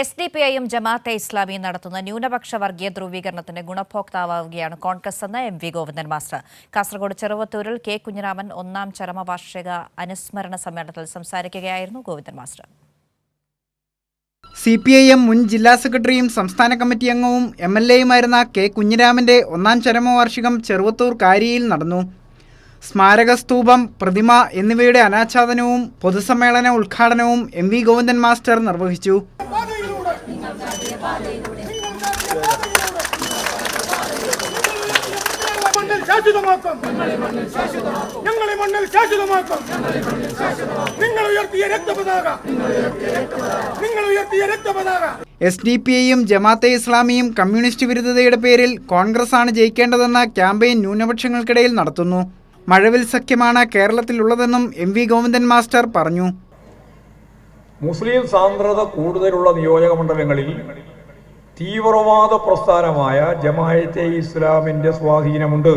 S D P ഐയും ജമാഅത്തെ ഇസ്ലാമിയും നടത്തുന്ന ന്യൂനപക്ഷ വർഗീയ ധ്രുവീകരണത്തിന്റെ ഗുണഭോക്താവുകയാണ് കോൺഗ്രസ് എന്ന M V Govindan master. Kasaragod ചെറുവത്തൂരിൽ K Kunhiraman ഒന്നാം ചരമവാർഷിക അനുസ്മരണ സമ്മേളനത്തിൽ സംസാരിക്കുകയായിരുന്നു Govindan master. C P I M മുൻ ജില്ലാ സെക്രട്ടറിയും സംസ്ഥാന കമ്മിറ്റി അംഗവും എം എൽ എയുമായിരുന്ന കെ കുഞ്ഞിരാമന്റെ ഒന്നാം ചരമവാർഷികം ചെറുവത്തൂർ കാരിയിൽ നടന്നു. സ്മാരകസ്തൂപം പ്രതിമ എന്നിവയുടെ അനാച്ഛാദനവും പൊതുസമ്മേളന ഉദ്ഘാടനവും എം വി ഗോവിന്ദൻ മാസ്റ്റർ നിർവഹിച്ചു. ശാശ്വതമാക്കും. ഞങ്ങളെ മണ്ണിൽ ശാശ്വതമാക്കും. നിങ്ങൾ ഉയർത്തിയ രക്തപതാക. നിങ്ങൾ ഉയർത്തിയ രക്തപതാക. എസ് ഡി പി ഐയും ജമാഅത്തെ ഇസ്ലാമിയും കമ്മ്യൂണിസ്റ്റ് വിരുദ്ധതയുടെ പേരിൽ കോൺഗ്രസ് ആണ് ജയിക്കേണ്ടതെന്ന ക്യാമ്പയിൻ ന്യൂനപക്ഷങ്ങൾക്കിടയിൽ നടത്തുന്നു. മഴവിൽ സഖ്യമാണ് കേരളത്തിലുള്ളതെന്നും എം വി ഗോവിന്ദൻ മാസ്റ്റർ പറഞ്ഞു. മുസ്ലിം സാന്ദ്രത കൂടുതലുള്ള നിയോജക മണ്ഡലങ്ങളിൽ തീവ്രവാദ പ്രസ്ഥാനമായ ജമായത്തെ ഇസ്ലാമിന്റെ സ്വാധീനമുണ്ട്.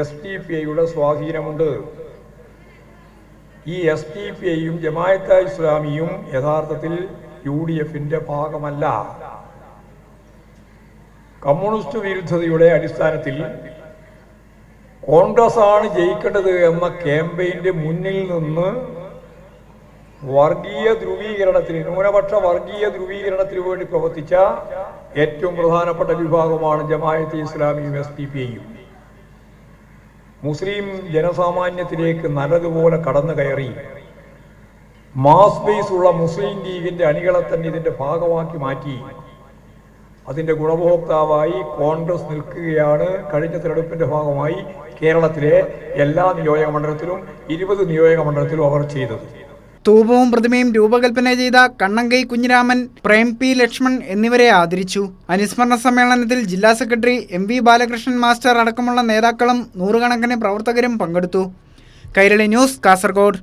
എസ് ടി പി ഐയുടെ സ്വാധീനമുണ്ട്. ഈ എസ് ടി പി ഐയും ജമായത്തെ ഇസ്ലാമിയും യഥാർത്ഥത്തിൽ യു ഡി എഫിന്റെ ഭാഗമല്ല. കമ്മ്യൂണിസ്റ്റ് വിരുദ്ധതയുടെ അടിസ്ഥാനത്തിൽ കോൺഗ്രസ് ആണ് ജയിക്കേണ്ടത് എന്ന ക്യാമ്പയിന്റെ മുന്നിൽ നിന്ന് വർഗീയ ധ്രുവീകരണത്തിന് ന്യൂനപക്ഷ വർഗീയ ധ്രുവീകരണത്തിന് വേണ്ടി പ്രവർത്തിച്ച ഏറ്റവും പ്രധാനപ്പെട്ട വിഭാഗമാണ് ജമായത്ത് ഇസ്ലാമിയും എസ് പി പി ഐയും മുസ്ലിം ജനസാമാന്യത്തിലേക്ക് നല്ലതുപോലെ കടന്നു കയറി മാസ് ബേസ് ഉള്ള മുസ്ലിം ലീഗിന്റെ അണികളെ തന്നെ ഇതിന്റെ ഭാഗമാക്കി മാറ്റി. അതിന്റെ ഗുണഭോക്താവായി കോൺഗ്രസ് നിൽക്കുകയാണ്. കഴിഞ്ഞ തെരഞ്ഞെടുപ്പിന്റെ ഭാഗമായി കേരളത്തിലെ എല്ലാ നിയോജക മണ്ഡലത്തിലും ഇരുപത് നിയോജക മണ്ഡലത്തിലും അവർ ചെയ്തത്. സ്തൂപവും പ്രതിമയും രൂപകൽപ്പന ചെയ്ത കണ്ണങ്കൈ കുഞ്ഞിരാമൻ പ്രേം പി ലക്ഷ്മൺ എന്നിവരെ ആദരിച്ചു. അനുസ്മരണ സമ്മേളനത്തിൽ ജില്ലാ secretary M V Balakrishnan master അടക്കമുള്ള നേതാക്കളും നൂറുകണക്കിന് പ്രവർത്തകരും പങ്കെടുത്തു. കൈരളി ന്യൂസ് കാസർഗോഡ്.